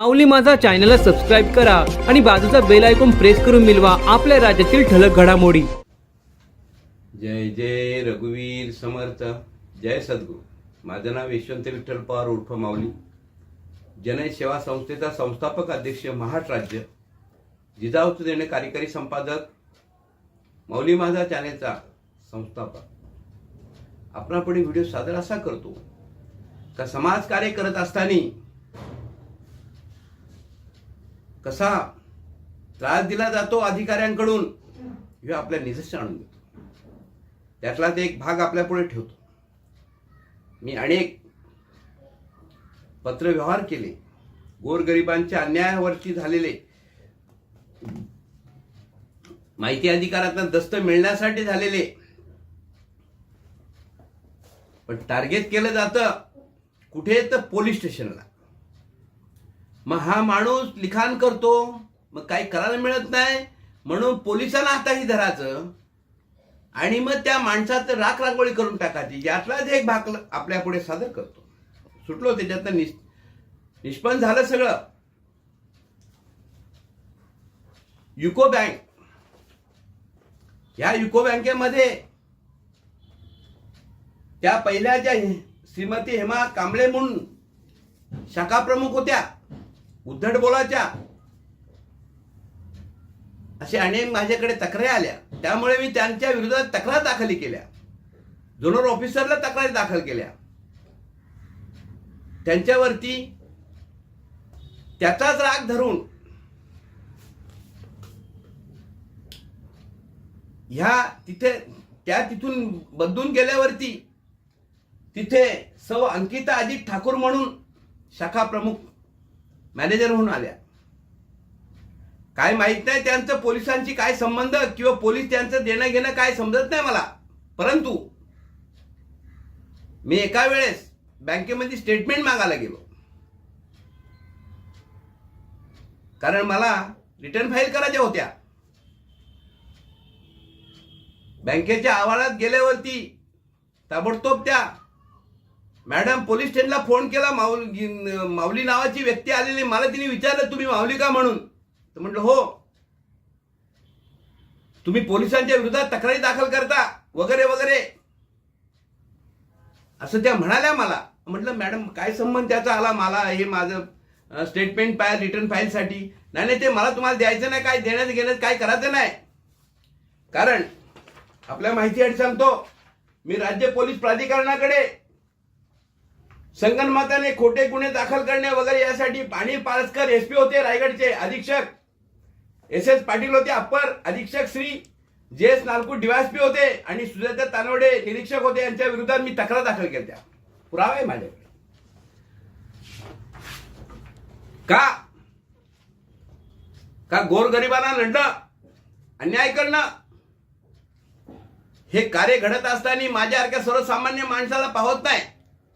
माऊली माझा चॅनलला सबस्क्राईब करा आणि बाजूचा बेल ऐकून प्रेस करून मिळवा आपल्या राज्यातील ठळक घडामोडी. जय जय रघुवीर समर्थ जय सद्गुरू. माझं नाव यशवंत विठ्ठल पवार उर्फ माऊली. जनय सेवा संस्थेचा संस्थापक अध्यक्ष महाराष्ट्र राज्य. जिजाऊ देणे कार्यकारी संपादक. माऊली माझा चॅनेलचा संस्थापक. आपण पुढे व्हिडिओ सादर असा करतो का? समाज कार्य करत असताना कसा त्रास दिला जातो अधिकाऱ्यांकडून हे आपल्या निजस्य आणून देतो त्यातलाच एक भाग आपल्या पुढे ठेवतो. मी अनेक पत्रव्यवहार केले गोरगरिबांच्या अन्यायावरती झालेले माहिती अधिकारातून दस्त मिळण्यासाठी झालेले पण टार्गेट केलं जातं कुठे? तर पोलीस स्टेशनला. मग हा माणूस लिखाण करतो मग काही करायला मिळत नाही म्हणून पोलिसांना हाताशी धरायचं आणि मग त्या माणसाचं राख रांगोळी करून टाकायची. यातलाच एक भाग आपल्या पुढे सादर करतो. सुटलो त्याच्यातनं निष निष्पन्न झालं सगळं. UCO bank. ह्या युको बँकेमध्ये त्या पहिल्या ज्या श्रीमती हेमा कांबळे म्हणून शाखा प्रमुख होत्या. उद्धट बोलाच्या असे अनेक माझ्याकडे तक्रारी आल्या. त्यामुळे मी त्यांच्या विरोधात तक्रार दाखल केल्या. झोनल ऑफिसरला तक्रारी दाखल केल्या. त्यांच्यावरती त्याचाच राग धरून ह्या तिथे त्या तिथून बदलून गेल्यावरती तिथे सौ अंकिता अजित ठाकूर म्हणून शाखा प्रमुख मॅनेजर म्हणून आल्या. काय माहीत नाही त्यांचं पोलिसांची काय संबंध किंवा पोलीस त्यांचं देणं घेणं काय समजत नाही मला. परंतु मी एका वेळेस बँकेमध्ये स्टेटमेंट मागायला गेलो. कारण मला रिटर्न फाईल करायच्या होत्या. बँकेच्या आवारात गेल्यावरती ताबडतोब त्या मॅडम पोलीस स्टेशनला फोन केला माऊली माऊली नावाची व्यक्ती आलेली. मला तिने विचारलं तुम्ही माऊली का म्हणून? तर म्हटलं हो. तुम्ही पोलिसांच्या विरोधात तक्रारी दाखल करता वगैरे वगैरे. असं त्या म्हणाल्या मला. म्हटलं मॅडम काय संबंध त्याचा आला मला? हे माझं स्टेटमेंट फाईल रिटर्न फाईलसाठी नाही नाही ते मला तुम्हाला द्यायचं नाही काय देण्यात घेण्यात काय करायचं नाही. कारण आपल्या माहितीसाठी सांगतो. मी राज्य पोलीस प्राधिकरणाकडे संगनमताने खोटे गुन्हे दाखल करणे वगैरे यासाठी पाणी पारसकर एसपी होते रायगडचे अधीक्षक. एस एस पाटील होते अप्पर अधीक्षक श्री जे एस नालकू डीवायसपी होते आणि सुजाता तानवडे निरीक्षक होते. यांच्या विरोधात मी तक्रार दाखल केल्या. पुरावा आहे माझ्याकडे का? का गोरगरिबांना लढणं अन्याय करणं? हे कार्य घडत असताना माझ्यासारख्या सर्वसामान्य माणसाला पाहत नाही.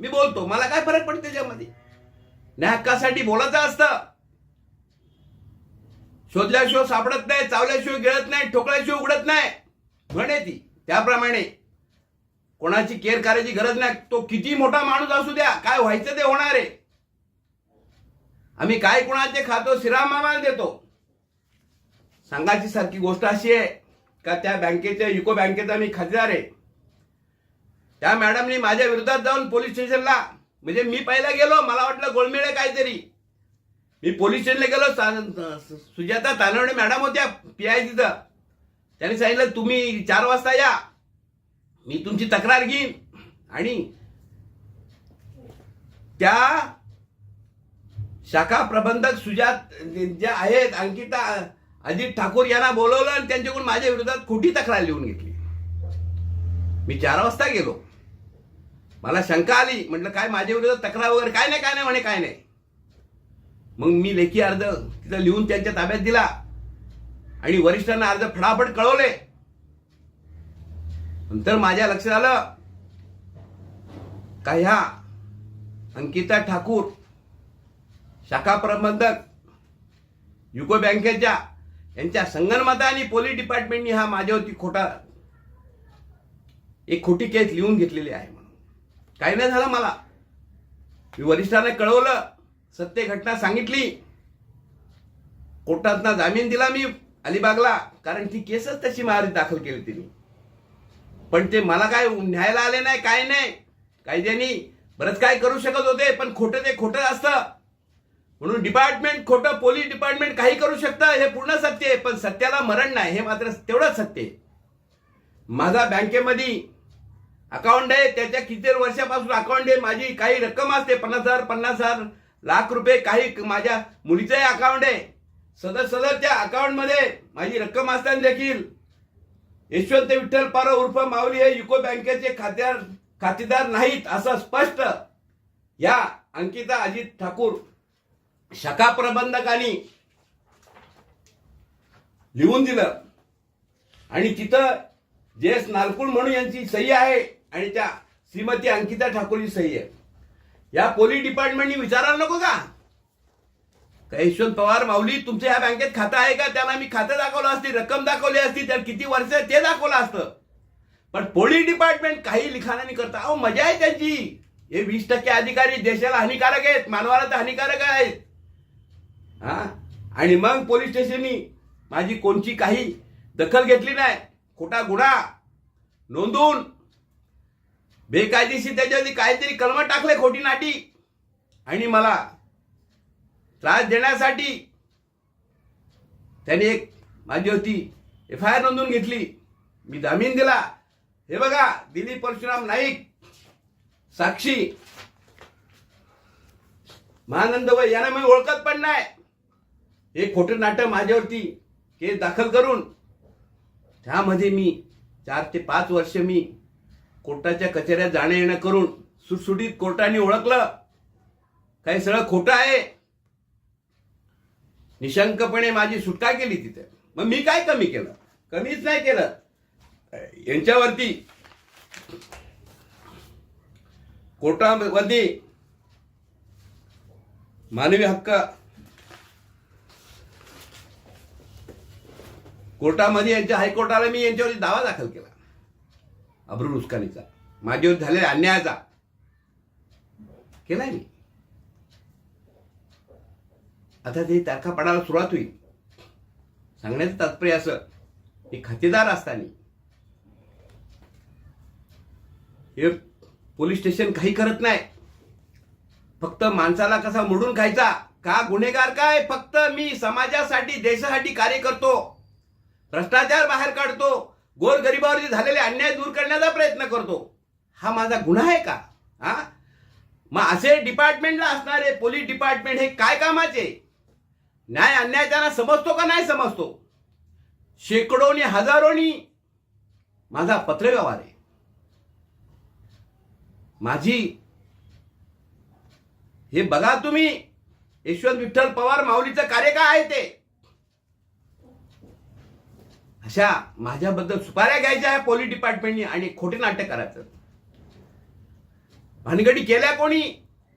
मी बोलतो मला काय फरक पडतो त्याच्यामध्ये? न्याय हक्कासाठी बोलायचं असतं. शोधल्याशिवाय सापडत नाही चावल्याशिवाय गिळत नाही ठोकल्याशिवाय उघडत नाही. म्हणे ती. त्याप्रमाणे कोणाची केअर करायची गरज नाही. तो किती मोठा माणूस असू द्या काय व्हायचं ते होणार आहे. आम्ही काय कोणाचे खातो श्रीराम मामाला देतो. सांगायची सारखी गोष्ट अशी आहे का त्या बँकेच्या युको बँकेचा मी खासदार आहे. त्या मॅडमनी माझ्या विरोधात जाऊन पोलीस स्टेशनला म्हणजे मी पहिला गेलो मला वाटलं गोळमेळे काहीतरी. मी पोलीस स्टेशनला गेलो सुजाता तानवडे मॅडम होत्या पी आय तिथं. त्यांनी सांगितलं तुम्ही चार वाजता या. मी तुमची तक्रार घेईन. आणि त्या शाखा प्रबंधक सुजात ज्या आहेत अंकिता अजित ठाकूर यांना बोलवलं आणि त्यांच्याकडून माझ्या विरोधात खोटी तक्रार लिहून घेतली. मी चार वाजता गेलो. मला शंका आली. म्हटलं काय माझ्या विरोधात तक्रार वगैरे काय नाही काय नाही म्हणे काय नाही. मग मी लेखी अर्ज तिथं लिहून त्यांच्या ताब्यात दिला. आणि वरिष्ठांना अर्ज फटाफट कळवले. नंतर माझ्या लक्षात आलं का ह्या अंकिता ठाकूर शाखा प्रबंधक युको बँकेच्या यांच्या संगणमता आणि पोलीस डिपार्टमेंटनी हा माझ्यावरती खोटा एक खोटी केस लिहून घेतलेली आहे. काही नाही झालं मला. मी वरिष्ठांना कळवलं सत्य घटना सांगितली. कोर्टातनं जामीन दिला मी अलिबागला कारण ती केसच त्याची मारी दाखल केली तिने. पण ते मला काय न्यायला आले नाही काय नाही. कायद्यानी बरंच काय करू शकत होते पण खोटं ते खोटं असतं. म्हणून डिपार्टमेंट खोटं पोलीस डिपार्टमेंट काही करू शकतं हे पूर्ण सत्य आहे. पण सत्याला मरण नाही हे मात्र तेवढंच सत्य आहे. माझा बँकेमध्ये अकाउंट आहे त्याच्या किती वर्षापासून अकाउंट आहे माझी काही रक्कम असते पन्नास हजार पन्नास हजार लाख रुपये काही माझ्या मुलीचंही अकाउंट आहे. सदर सदर त्या अकाउंटमध्ये माझी रक्कम असताना देखील यशवंत विठ्ठल पारा उर्फ माऊली हे युको बँकेचे खात्यार खातेदार नाहीत असं स्पष्ट या अंकिता अजित ठाकूर शाखा प्रबंधकांनी लिहून दिलं. आणि तिथं जे एस नालकुळ म्हणून यांची सही आहे आणि त्या श्रीमती अंकिता ठाकूरची सही आहे. या पोलीस डिपार्टमेंटनी विचारायला नको का? का यशवंत पवार माऊली तुमच्या या बँकेत खातं आहे का? त्यांना मी खातं दाखवलं असती रक्कम दाखवली असती तर किती वर्ष आहे ते दाखवलं असतं. पण पोलीस डिपार्टमेंट काही लिखाणाने करतं. अहो मजा आहे त्यांची. हे वीस टक्के अधिकारी देशाला हानिकारक आहेत मानवाला तर हानिकारक आहेत. हा? आणि मग पोलीस स्टेशननी माझी कोणची काही दखल घेतली नाही? खोटा गुन्हा नोंदवून बेकायदेशीर त्याच्यावरती काहीतरी कलम टाकले खोटी नाटी. आणि मला त्रास देण्यासाठी त्याने एक माझी होती एफ आय आर नोंदवून घेतली. मी जामीन दिला. हे बघा दिलीप परशुराम नाईक साक्षी. महानंद वय यांना मी ओळखत पण नाही. हे खोटं नाटक माझ्यावरती केस दाखल करून त्यामध्ये मी चार ते पाच वर्ष मी कोर्टाच्या कचेऱ्यात जाणं येणं करून सुटसुटीत कोर्टाने ओळखलं. काही सगळं खोटं आहे. निशंकपणे माझी सुटका केली तिथे. मग मी काय कमी केलं? कमीच नाही केलं. यांच्यावरती कोर्टामध्ये मानवी हक्क कोर्टामध्ये यांच्या हायकोर्टाला मी यांच्यावरती दावा दाखल केला. अब्रू रुस्कानीचा. माझ्यावर झालेल्या अन्यायाचा. केलाय मी. आता ते तारखा पडायला सुरुवात होईल. सांगण्याचं तात्पर्य असं की खातेदार असताना हे पोलीस स्टेशन काही करत नाही. फक्त माणसाला कसा मोडून खायचा? का गुन्हेगार काय? फक्त मी समाजासाठी देशासाठी कार्य करतो. भ्रष्टाचार बाहेर काढतो. गोरगरिबावरती झालेले अन्याय दूर करण्याचा प्रयत्न करतो हा माझा गुन्हा आहे का? हा? मग असे डिपार्टमेंटला असणारे पोलीस डिपार्टमेंट हे काय कामाचे? न्याय अन्याय त्यांना समजतो का नाही समजतो? शेकडोनी हजारोनी माझा पत्रव्यवहार आहे. माझी हे बघा तुम्ही यशवंत विठ्ठल पवार माऊलीचं कार्य काय आहे ते? अशा माझ्याबद्दल सुपाऱ्या घ्यायच्या आहे पोलीस डिपार्टमेंटनी आणि खोटे नाटक करायचं. भानगडी केल्या कोणी?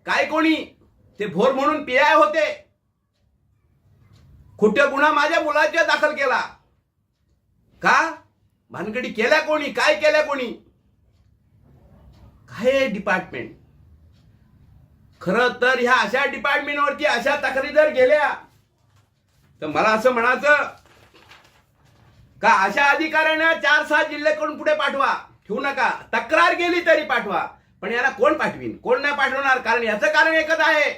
काय कोणी? ते भोर म्हणून पीआय होते. खोट्या गुन्हा माझ्या मुलाच्या दाखल केला. का? भानगडी केल्या कोणी? काय केल्या कोणी? काय डिपार्टमेंट खरं तर ह्या अशा डिपार्टमेंटवरती अशा तक्रारी जर गेल्या. तर मला असं म्हणायचं का अशा अधिकाऱ्यांना चार सहा जिल्ह्याकडून पुढे पाठवा. ठेवू नका. तक्रार गेली तरी पाठवा. पण याला कोण पाठवीन? कोण नाही पाठवणार? कारण याचं कारण एकच आहे.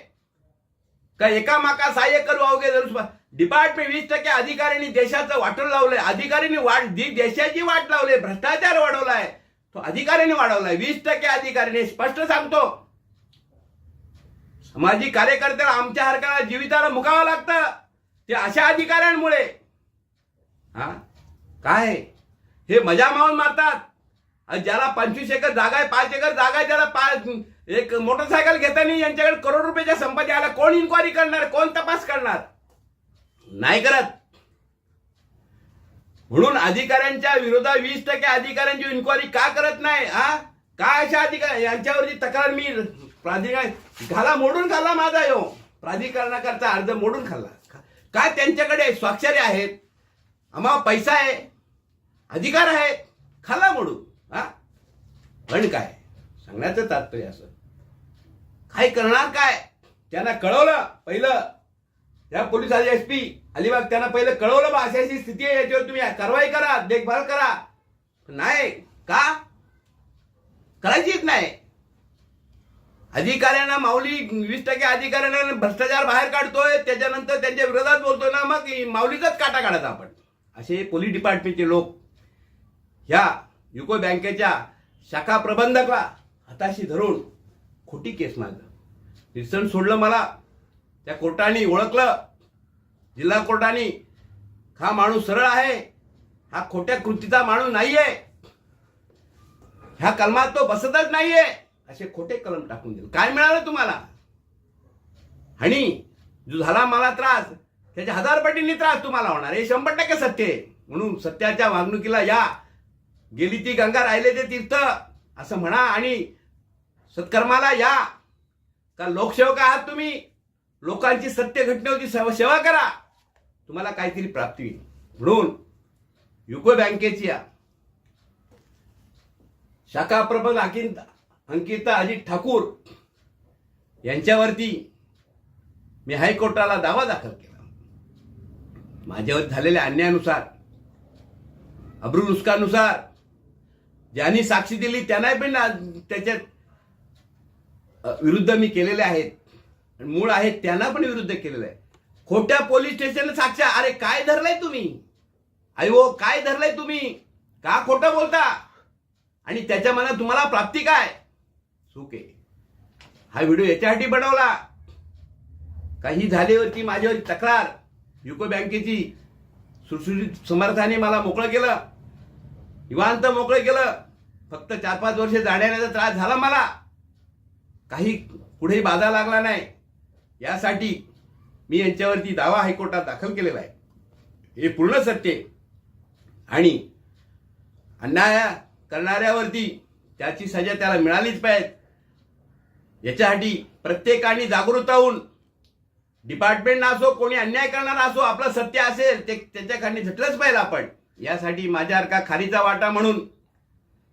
का एका माका सहाय्य करू अवघे जरूर डिपार्टमेंट वीस टक्के अधिकाऱ्यांनी देशाचं वाटून लावलंय. अधिकाऱ्यांनी वाट जी देशाची वाट लावली भ्रष्टाचार वाढवलाय. तो अधिकाऱ्यांनी वाढवलाय. वीस टक्के अधिकाऱ्यांनी स्पष्ट सांगतो. सामाजिक कार्यकर्त्याला आमच्या हरकाला जीविताला मुकावं लागतं. ते अशा अधिकाऱ्यांमुळे. हा? काय? हे मजा मावून मारतात. ज्याला पंचवीस एकर जागा आहे पाच एकर जागा आहे त्याला पाच एक मोटरसायकल घेताना यांच्याकडे करोड रुपयाच्या संपत्ती आला कोण इन्क्वायरी करणार? कोण तपास करणार? नाही करत. म्हणून अधिकाऱ्यांच्या विरोधात वीस टक्के अधिकाऱ्यांची इन्क्वायरी का करत नाही हा? का अशा अधिकारी यांच्यावरची तक्रार मी प्राधिकार घाला मोडून खाल्ला माझा यो. प्राधिकरणाकरता अर्ज मोडून खाल्ला. काय त्यांच्याकडे स्वाक्षरी आहेत? आम्हाला पैसा आहे. अधिकार आहे. खाल्ला मोडू. हा? पण काय? सांगण्याचं तात्पर्य असं. काय करणार काय? त्यांना कळवलं पहिलं. या आले एस पी. अलिबाग त्यांना पहिलं कळवलं बा. अशी अशी स्थिती आहे. याच्यावर तुम्ही कारवाई करा. देखभाल करा. नाही. का? करायचीच नाही. अधिकाऱ्यांना माऊली वीस टक्के अधिकाऱ्यांना भ्रष्टाचार बाहेर काढतोय. त्याच्यानंतर त्यांच्या विरोधात बोलतोय ना. मग माऊलीचाच काटा काढायचा आपण. असे पोलीस डिपार्टमेंटचे लोक ह्या युको बँकेच्या शाखा प्रबंधकला हाताशी धरून खोटी केस मारलं रिसंट सोडलं मला. त्या कोर्टाने ओळखलं. जिल्हा कोर्टाने हा माणूस सरळ आहे. हा खोट्या कृतीचा माणूस नाहीये. ह्या कलमात तो बसतच नाहीये. असे खोटे कलम टाकून दिले. काय मिळालं तुम्हाला? आणि जो झाला मला त्रास त्याच्या हजार पटींनी त्रास तुम्हाला होणार. हे शंभर टक्के सत्य आहे. म्हणून सत्याच्या वागणुकीला या. गेली ती गंगा राहिले ते तीर्थ असं म्हणा. आणि सत्कर्माला या. का लोकसेवक आहात तुम्ही? लोकांची सत्य घटनेवरची सेवा सेवा करा. तुम्हाला काहीतरी प्राप्ती होईल. म्हणून युको बँकेची या. शाखा प्रबंध अंकित अंकिता अजित ठाकूर यांच्यावरती मी हायकोर्टाला दावा दाखल केला. माझ्यावर झालेल्या अन्यायानुसार अब्रू नुसकानुसार ज्यांनी साक्षी दिली त्यांना पण ना- त्याच्यात विरुद्ध मी केलेले आहेत. आणि मूळ आहेत त्यांना पण विरुद्ध केलेलं आहे. खोट्या पोलीस स्टेशन साक्षा अरे काय धरलंय तुम्ही? अयो हो, काय धरलंय तुम्ही? का खोटं बोलता? आणि त्याच्या मनात तुम्हाला प्राप्ती काय? चूक आहे. हा व्हिडिओ याच्यासाठी बनवला. काही झाल्यावरती माझ्यावर तक्रार. युको बँकेची सुटसुटीत समर्थाने मला मोकळं केलं. निवांत मोकळं केलं. फक्त चार पाच वर्ष जाण्याचा त्रास झाला मला. काही पुढेही बाधा लागला नाही. यासाठी मी यांच्यावरती दावा हायकोर्टात दाखल केलेला आहे. हे पूर्ण सत्य आहे. आणि अन्याय करणाऱ्यावरती त्याची सजा त्याला मिळालीच पाहिजे. याच्यासाठी प्रत्येकाने जागृत होऊन डिपार्टमेंट असो कोणी अन्याय करणारा असो आपलं सत्य असेल ते त्याच्याकडे झटलंच पाहिजे आपण. यासाठी माझ्यासारखा खारीचा वाटा म्हणून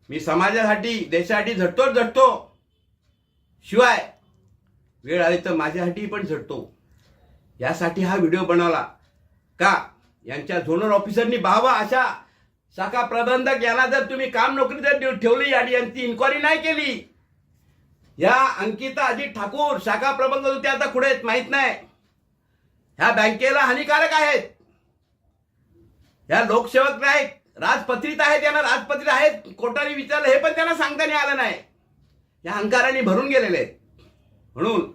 मी समाजासाठी देशासाठी झटतोच झटतो. शिवाय वेळ आली तर माझ्यासाठी पण झटतो. यासाठी हा व्हिडिओ बनवला. का? यांच्या झोनल ऑफिसरनी बावा अशा शाखा प्रबंधक यांना जर तुम्ही काम नोकरी जर ठेवली आणि यांची इन्क्वायरी नाही केली या अंकिता अजित ठाकूर शाखा प्रबंधक होते आता कुठे आहेत? माहीत नाही. ह्या बँकेला हानिकारक आहेत. ह्या लोकसेवक नाहीत राजपत्रित आहेत त्यांना राजपत्रित आहेत. कोर्टाने विचारलं हे पण त्यांना सांगता नाही आलं नाही. या अहंकाराने भरून गेलेले आहेत. म्हणून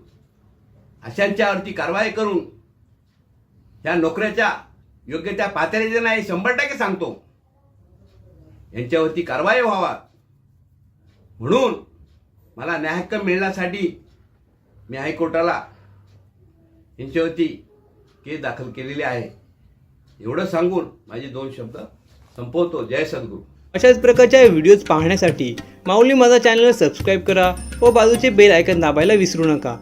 अशांच्यावरती कारवाई करून ह्या नोकऱ्याच्या योग्य त्या पातळीचे नाही शंभर टक्के सांगतो. यांच्यावरती कारवाई व्हावा. म्हणून मला न्यायहक्क मिळण्यासाठी मी हायकोर्टाला यांच्यावरती केस दाखल केलेली आहे. एवढं सांगून माझे दोन शब्द संपवतो. जय सद्गुरू. अशाच प्रकारच्या व्हिडिओज पाहण्यासाठी माऊली माझा चॅनल सबस्क्राईब करा व बाजूचे बेल आयकन दाबायला विसरू नका.